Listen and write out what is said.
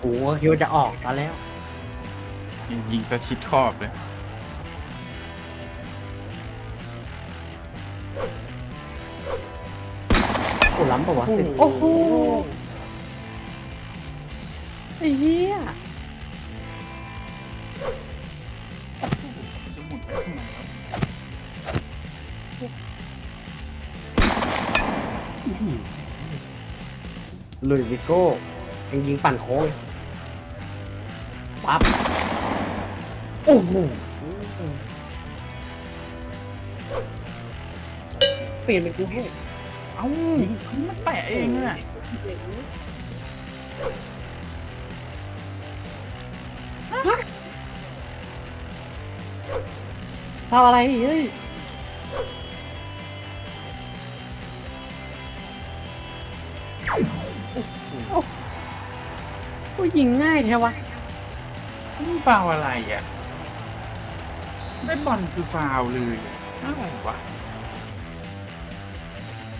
โอ้โหคิดว่าจะออกซะแล้ว ยิงสะชิดขอบเลย โอ้ล้ำปะวะโอ้โหไอ้เหี้ยจะหมุนไปข้างในครับ ลุยวิโก้ยังยิงปั่นโค้งปั๊บโอ้โหเปลี่ยนเป็นกูให้เอ้ามันแตะเองอะทำอะไรเฮ้ย ผู้ยิงง่ายแท้วะ นี่ฟาวอะไรอะ ได้บอลคือฟาวเลยอะอะไรวะ